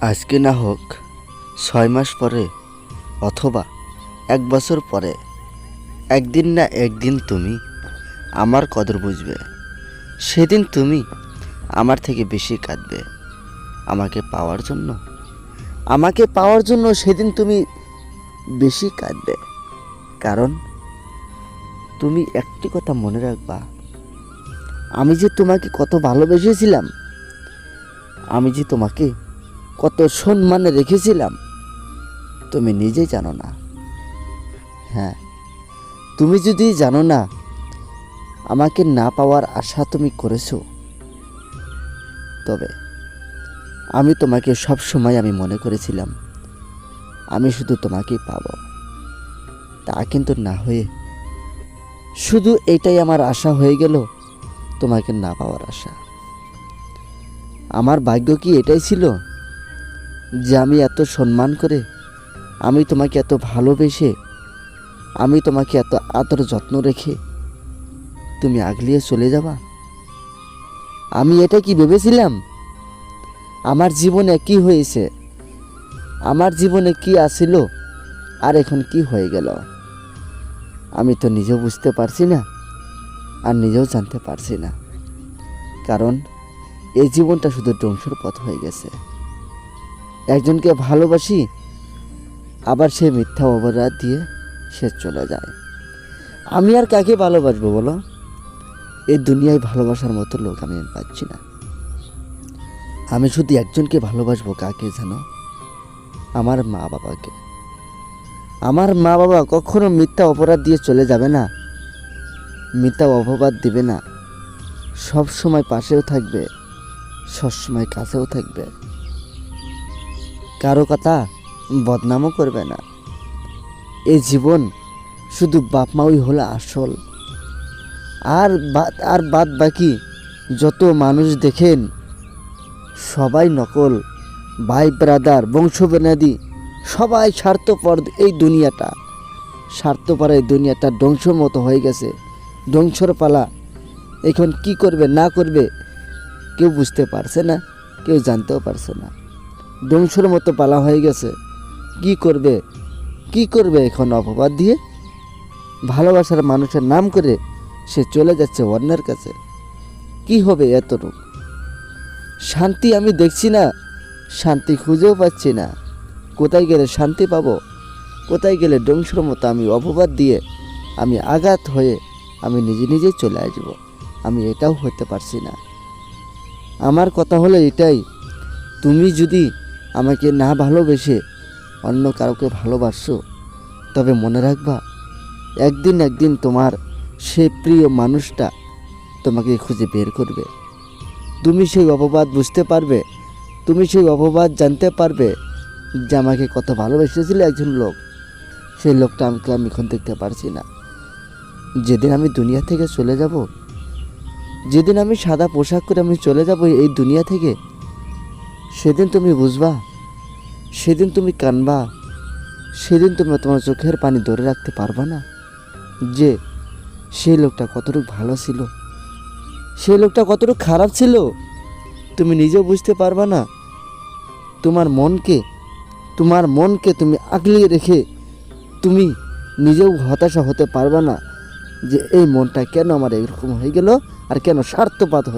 আজকে না হোক ছয় মাস পরে অথবা এক বছর পরে, একদিন না একদিন তুমি আমার কদর বুঝবে। সেদিন তুমি আমার থেকে বেশি কাঁদবে আমাকে পাওয়ার জন্য। আমাকে পাওয়ার জন্য সেদিন তুমি বেশি কাঁদবে। কারণ তুমি একটি কথা মনে রাখবা, আমি যে তোমাকে কত ভালোবেসেছিলাম, আমি যে তোমাকে কত সম্মানে রেখেছিলাম। তুমি নিজেই জানো না। হ্যাঁ তুমি যদি জানো না, আমাকে না পাওয়ার আশা তুমি করেছ। তবে আমি তোমাকে সব সময় আমি মনে করেছিলাম, আমি শুধু তোমাকেই পাব। তা কিন্তু না হয়ে শুধু এটাই আমার আশা হয়ে গেল, তোমাকে না পাওয়ার আশা। আমার ভাগ্য কি এটাই ছিল? যে আমি এত সম্মান করে, আমি তোমাকে এত ভালোবেসে, আমি তোমাকে এত আদর যত্ন রেখে তুমি আগলিয়ে চলে যাবা? আমি এটা কি ভেবেছিলাম? আমার জীবনে কি হয়েছে? আমার জীবনে কি আসিল আর এখন কি হয়ে গেল? আমি তো নিজেও বুঝতে পারছি না, আর নিজেও জানতে পারছি না। কারণ এই জীবনটা শুধু ধ্বংসের পথ হয়ে গেছে। একজনকে ভালোবাসি, আবার সে মিথ্যা অপরাধ দিয়ে সে চলে যায়। আমি আর কাকে ভালোবাসবো বলো? এই দুনিয়ায় ভালোবাসার মতো লোক আমি পাচ্ছি না। আমি শুধু একজনকে ভালোবাসবো কাকে জানো? আমার মা বাবাকে। আমার মা বাবা কখনো মিথ্যা অপরাধ দিয়ে চলে যাবে না। মিথ্যা অপবাদ দিবে না। সব সময় পাশেও থাকবে সবসময় কাছেও থাকবে। কারও কথা বদনামও করবে না। এ জীবন শুধু বাপ মাই হলো আসল। আর আর বাদ বাকি যত মানুষ দেখেন, সবাই নকল। ভাই ব্রাদার বংশবেনাদি সবাই স্বার্থপর এই দুনিয়াটা। স্বার্থপর এই দুনিয়াটা ধ্বংসর মতো হয়ে গেছে। ধ্বংসর পালা এখন কি করবে, না করবে, কেউ বুঝতে পারছে না, কেউ জানতেও পারছে না। ধ্বংসর মতো পালা হয়ে গেছে। কি করবে? কি করবে এখন অপবাদ দিয়ে? ভালোবাসার মানুষের নাম করে সে চলে যাচ্ছে অন্যের কাছে। কি হবে এতটুক শান্তি আমি দেখছি না, শান্তি খুঁজেও পাচ্ছি না। কোথায় গেলে শান্তি পাবো? কোথায় গেলে ধ্বংসর মতো আমি অপবাদ দিয়ে আমি আঘাত হয়ে আমি নিজে নিজেই চলে আসব? আমি এটাও হতে পারছি না। আমার কথা হলো এটাই, তুমি যদি আমাকে না ভালোবেসে অন্য কাউকে ভালোবাসো, তবে মনে রাখবা, একদিন একদিন তোমার সে প্রিয় মানুষটা তোমাকে খুঁজে বের করবে। তুমি সেই অপবাদ বুঝতে পারবে, তুমি সেই অপবাদ জানতে পারবে যে আমাকে কত ভালোবেসেছিল একজন লোক। সেই লোকটা আমাকে আমি এখন দেখতে পারছি না। যেদিন আমি দুনিয়া থেকে চলে যাব, যেদিন আমি সাদা পোশাক করে আমি চলে যাব এই দুনিয়া থেকে সেদিন তুমি বুঝবা, সেদিন তুমি কানবা, সেদিন তুমি তোমার চোখের পানি ধরে রাখতে পারবা না যে সেই লোকটা কতটুকু ভালো ছিল, সেই লোকটা কতটুকু খারাপ ছিল। তুমি নিজেও বুঝতে পারবা না, তোমার মনকে তোমার মনকে তুমি আগলিয়ে রেখে তুমি নিজেও হতাশা হতে পারবা না যে এই মনটা কেন আমার এরকম হয়ে গেল আর কেন স্বার্থপাত হয়ে